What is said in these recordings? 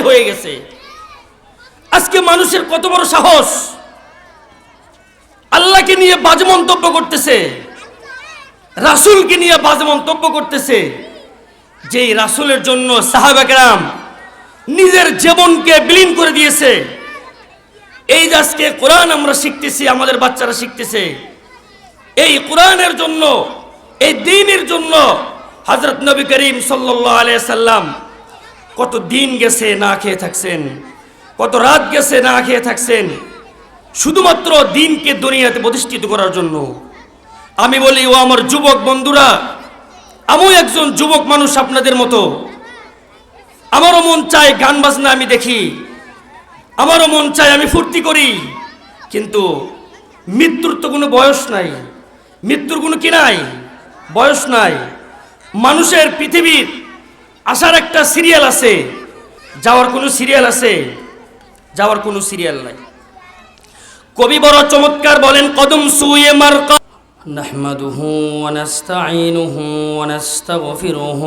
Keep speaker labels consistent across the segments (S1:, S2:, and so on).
S1: ছাই হয়ে গেছে। আজকে মানুষের কত বড় সাহস। আল্লাহকে নিয়ে বাজে মন্তব্য করতেছে। রাসূলকে নিয়ে বাজে মন্তব্য করতেছে। যেই রাসূলের জন্য সাহাবাকেরাম নিজের জীবনকে বিলীন করে দিয়েছে। এই যে আজকে কোরআন আমরা শিখতেছি, আমাদের বাচ্চারা শিখতেছে। এই কোরআনের জন্য, এই দিনের জন্য হজরত নবী করিম সাল্লাহ সাল্লাম কত দিন গেছে না খেয়ে থাকছেন? কত রাত গেছে না খেয়ে থাকছেন? শুধুমাত্র দিনকে দুনিয়াতে প্রতিষ্ঠিত করার জন্য। আমি বলি, ও আমার যুবক বন্ধুরা আমিও একজন যুবক মানুষ আপনাদের মতো। আমারও মন চায় গান বাজনা আমি দেখি। আমারও মন চায় আমি ফুর্তি করি। কিন্তু মৃত্যুর তো কোনো বয়স নাই। মৃত্যুর কোনো কি নাই? বয়স নাই। মানুষের পৃথিবীর আসার একটা সিরিয়াল আছে যাওয়ার কোনো সিরিয়াল আছে যাওয়ার কোনো সিরিয়াল নাই কবি বড় চমৎকার বলেন কদম সুয়ে মার
S2: نحمده ونستعينه ونستغفره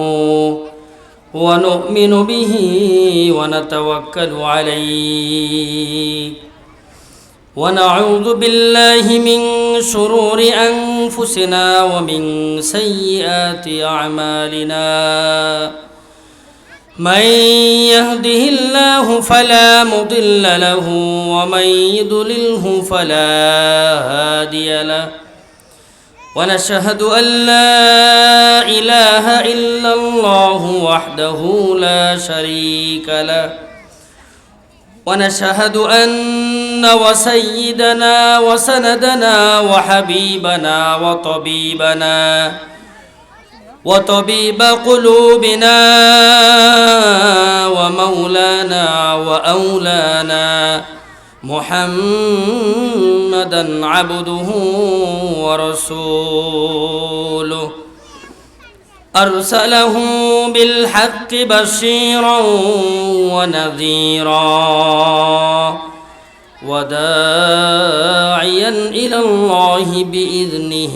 S2: ونؤمن به ونتوكل عليه ونعوذ بالله من شرور أنفسنا ومن سيئات أعمالنا من يهده الله فلا مضل له ومن يضلله فلا هادي له. ونشهد أن لا إله إلا الله وحده لا شريك له. ونشهد أن وسيدنا وسندنا وحبيبنا وطبيبنا وطبيب قلوبنا ومولانا وأولانا محمدا عبده ورسوله. أرسله بالحق بشيرا ونذيرا وداعيا إلى الله بإذنه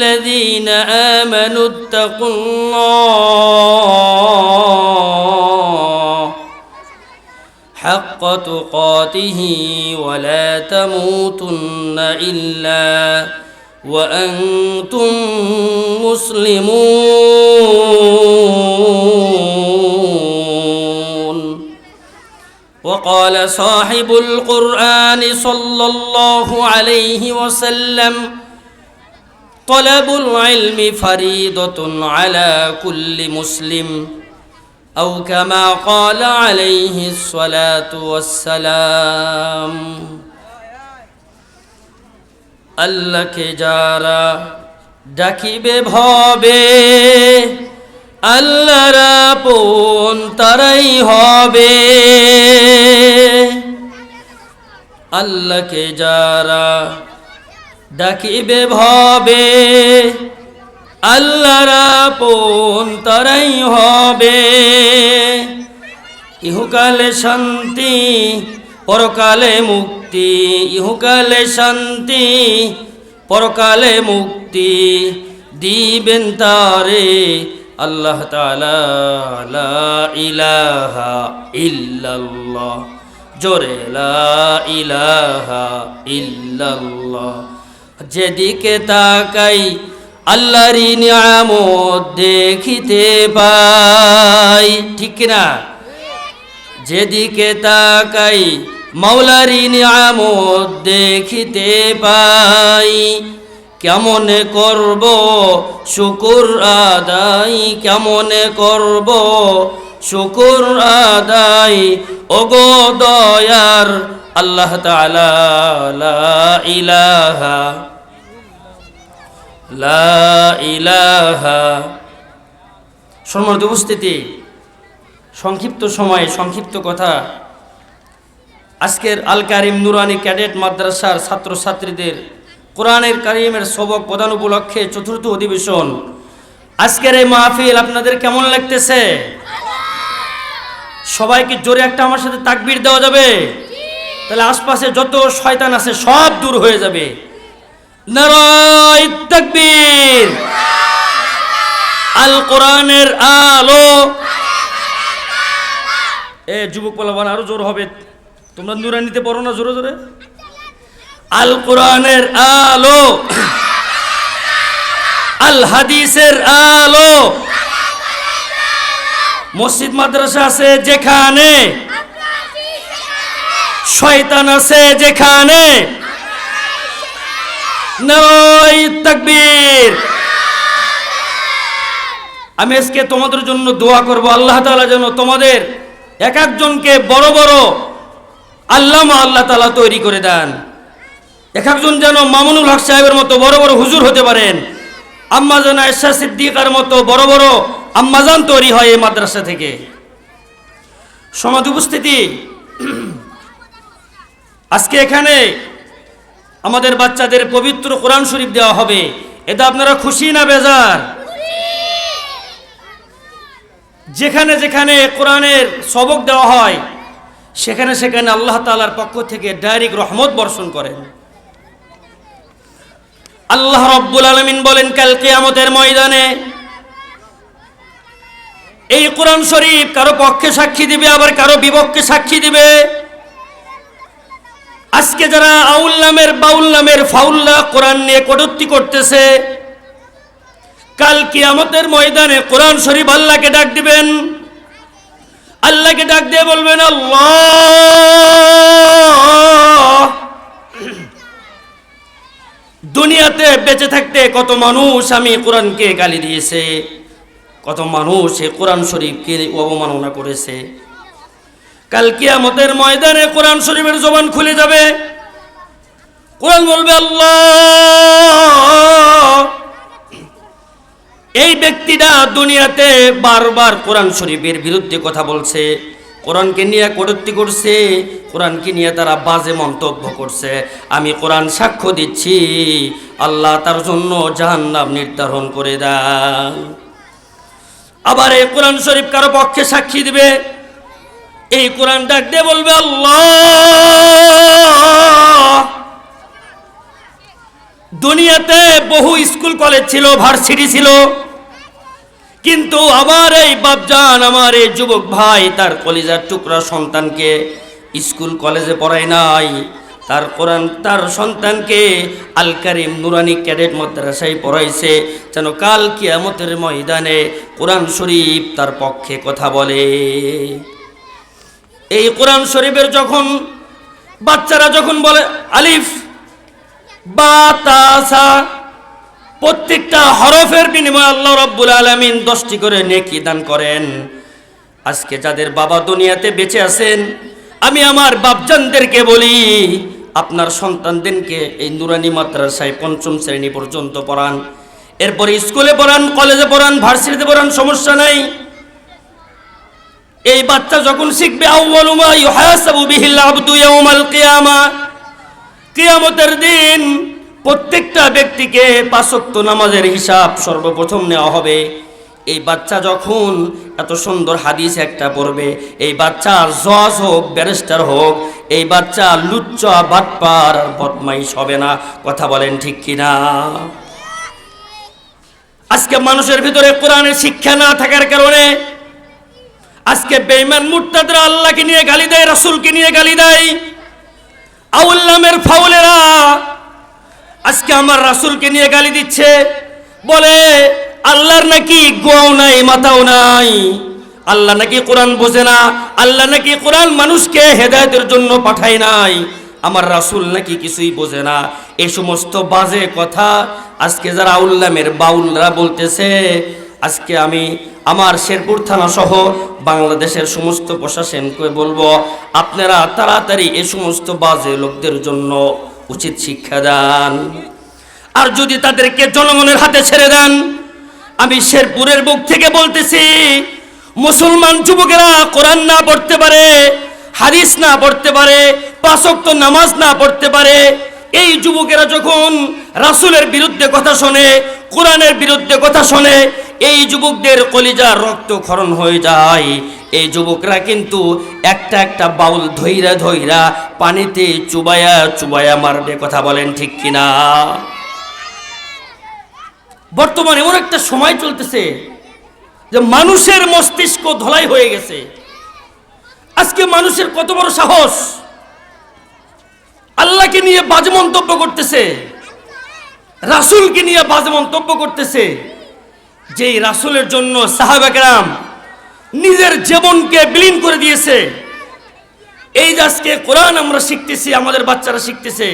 S2: الذين آمنوا اتقوا الله حق تقاته ولا تموتن إلا وأنتم مسلمون. وقال صاحب القرآن صلى الله عليه وسلم তলাবুল ইলমি ফারিদাতুন আলা কুল্লি মুসলিম আও কামা ক্বালা আলাইহি সসালাতু ওয়াসসালাম আল্লাহকে যারা ডাকিবে, ভবে, আল্লাহরা পোন তারাই হবে। আল্লাহকে যারা ডাকিবে ভবে, আল্লাহর আপন তারাই হবে। ইহুকালে শান্তি, পরকালে মুক্তি। ইহুকালে শান্তি, পরকালে মুক্তি দিবেন তারে আল্লাহ তাআলা। লা ইলাহা ইল্লাল্লাহ। জোরে লা ইলাহা ইল্লাল্লাহ। যেদিকে তাকাই, আল্লাহরই নিয়ামত দেখিতে পাই। ঠিক না যেদিকে তাকাই মাওলারি নিয়ামত দেখিতে পাই। কেমন করব শুকুর আদাই কেমন করব শুকুর আদাই ওগো দয়ার, আল্লাহ তাআলা লা ইলাহা লা ইলাহা সম্মানিত উপস্থিতি, সংক্ষিপ্ত সময়ে সংক্ষিপ্ত কথা। আজকের আল কারিম নুরানি ক্যাডেট মাদ্রাসার ছাত্রছাত্রীদের কোরআনের কারিমের সবক প্রদান উপলক্ষে চতুর্থ অধিবেশন। আজকের এই মাহফিল আপনাদের কেমন লাগতেছে? সবাইকে জোরে একটা আমার সাথে তাকবির দেওয়া যাবে। তাহলে আশপাশে যত শয়তান আছে সব দূর হয়ে যাবে। নারায় তাকবীর। আল। কোরআনের আলো আরও জোর হবে। তোমরা না জোরে জোরে। আল কোরআনের আলো। আল হাদিসের আলো। মসজিদ মাদ্রাসা আছে যেখানে। শয়তান আছে যেখানে। নয় তাকবীর। আমি আজকে তোমাদের জন্য দোয়া করব, আল্লাহ তাআলা যেন তোমাদের এক একজনকে বড় বড় আল্লামা আল্লাহ তালা তৈরি করে দেন। এক একজন যেন মামুনুল হক সাহেবের মতো বড় বড় হুজুর হতে পারেন। আম্মাজান আয়সা সিদ্দিকার মতো বড় বড় আম্মাজান তৈরি হয় এই মাদ্রাসা থেকে। সমাজ উপস্থিতি। আজকে এখানে আমাদের বাচ্চাদের পবিত্র কোরআন শরীফ দেওয়া হবে। এটা আপনারা খুশি না বেজার? যেখানে যেখানে কোরআনের সবক দেওয়া হয়, সেখানে সেখানে আল্লাহ তাআলার পক্ষ থেকে ডাইরেক্ট রহমত বর্ষণ করেন। আল্লাহ রব্বুল আলমিন বলেন কালকে কিয়ামতের ময়দানে এই কোরআন শরীফ কারও পক্ষে সাক্ষী দিবে, আবার কারও বিপক্ষে সাক্ষী দিবে। আজকে যারা আউল নামের, বাউল নামের ফাউল্লা কোরআন নিয়ে কটূক্তি করতেছে, কাল কিয়ামতের ময়দানে কোরআন শরীফ আল্লাহকে ডাক দিবেন। আল্লাহকে ডাক দিয়ে বলবেন, আল্লাহ! দুনিয়াতে বেঁচে থাকতে কত মানুষ আমি কোরআনকে গালি দিয়েছে, কত মানুষ এ কোরআন শরীফকে অবমাননা করেছে। কাল কিয়ামতের ময়দানে কোরআন শরীফের জবান খুলে যাবে। কোরআন বলবে, আল্লাহ! এই ব্যক্তিটা দুনিয়াতে বারবার কোরআন শরীফের বিরুদ্ধে কথা বলছে, কোরআনকে নিয়ে কটূক্তি করছে, কোরআনকে নিয়ে তারা বাজে মন্তব্য করছে। আমি কোরআন সাক্ষ্য দিচ্ছি, আল্লাহ তার জন্য জাহান্নাম নির্ধারণ করে দেন আবার এই কোরআন শরীফ কারও পক্ষে সাক্ষী দিবে এই কোরআন ডাক দিয়ে বলবে দুনিয়াতে বহু স্কুল কলেজ ছিল, ভার্সিটি ছিল, কিন্তু আমার এই বাপজান, আমার এই যুবক ভাই, তার কলেজার টুকরা সন্তানকে স্কুল কলেজে পড়ায় নাই। তার কোরআন, তার সন্তানকে আল কারিম নুরানি ক্যাডেট মাদ্রাসায় পড়াইছে, যেন কাল কিয়ামতের ময়দানে কোরআন শরীফ তার পক্ষে কথা বলে। এই কোরআন শরীফের যখন বাচ্চারা যখন বলে আলিফ, বা তাসা প্রত্যেকটা হরফের বিনিময়ে আল্লাহ রব্বুল আলমিন দশটি করে নেকি দান করেন। আজকে যাদের বাবা দুনিয়াতে বেঁচে আছেন, আমি আমার বাপজানদেরকে বলি, আপনার সন্তানদেরকে এই নুরানি মাদ্রাসায় পঞ্চম শ্রেণি পর্যন্ত পড়ান। এরপরে স্কুলে পড়ান, কলেজে পড়ান, ভার্সিটিতে পড়ান, সমস্যা নাই। এই বাচ্চা যখন শিখবে কিয়ামতের দিন প্রত্যেকটা ব্যক্তিকে পাঁচক্ত নামাজের হিসাব সর্বপ্রথম নেওয়া হবে। এই বাচ্চা যখন এত সুন্দর হাদিস একটা পড়বে, এই বাচ্চা জজ হোক, ব্যারিস্টার হোক, এই বাচ্চা লুচ্চা, বাটপার, বদমাইশ হবে না। কথা বলেন ঠিক কিনা? আজকে মানুষের ভিতরে কোরআনের শিক্ষা না থাকার কারণে আজকে বেইমান মুরতাদরা আল্লাহকে নিয়ে গালি দেয়, রাসূলকে নিয়ে গালি দেয়। আউল নামের ফাউলেরা আজকে আমার রাসূলকে নিয়ে গালি দিচ্ছে। বলে, আল্লাহর নাকি গোয়াও নাই, মাথাও নাই। আল্লাহ নাকি কোরআন বোঝে না, আল্লাহ নাকি কোরআন মানুষকে হেদায়েতের জন্য পাঠায় নাই। আমার রাসূল নাকি কিছুই বোঝে না। এই সমস্ত বাজে কথা আজকে যারা আউল্লামের বাউলরা বলতেছে আজকে আমি আমার শেরপুর থানা সহ বাংলাদেশের সমস্ত প্রশাসনকে বলব, আপনারা তাড়াতাড়ি এই সমস্ত বাজে লোকদের জন্য উচিত শিক্ষা দেন। আর যদি তাদেরকে জনগণের হাতে ছেড়ে দেন, আমি শেরপুরের বুক থেকে বলতেছি, মুসলমান যুবকেরা কোরআন না পড়তে পারে, হাদিস না পড়তে পারে
S1: পাঁচক্ত নামাজ না পড়তে পারে, এই যুবকেরা যখন রাসূলের বিরুদ্ধে কথা শোনে, কোরআনের বিরুদ্ধে কথা শোনে এই যুবকদের রক্ত ক্ষরণ হয়ে যায়। এই যুবকরা কিন্তু একটা একটা বাউল ধইরা ধইরা পানিতে চুবায়া চুবায়া মারবে, কথা বলেন ঠিক কিনা? বর্তমানে এমন একটা সময় চলতেছে যে মানুষের মস্তিষ্ক ধলাই হয়ে গেছে। আজকে মানুষের কত বড় সাহস। আল্লাহকে নিয়ে বাজে মন্তব্য করতেছে, রাসূলকে নিয়ে বাজে মন্তব্য করতেছে। যেই রাসুলের জন্য সাহাবাকেরাম নিজের জীবনকে বিলীন করে দিয়েছে। এই দাসকে কোরআন আমরা শিখতেছি, আমাদের বাচ্চারা শিখতেছে।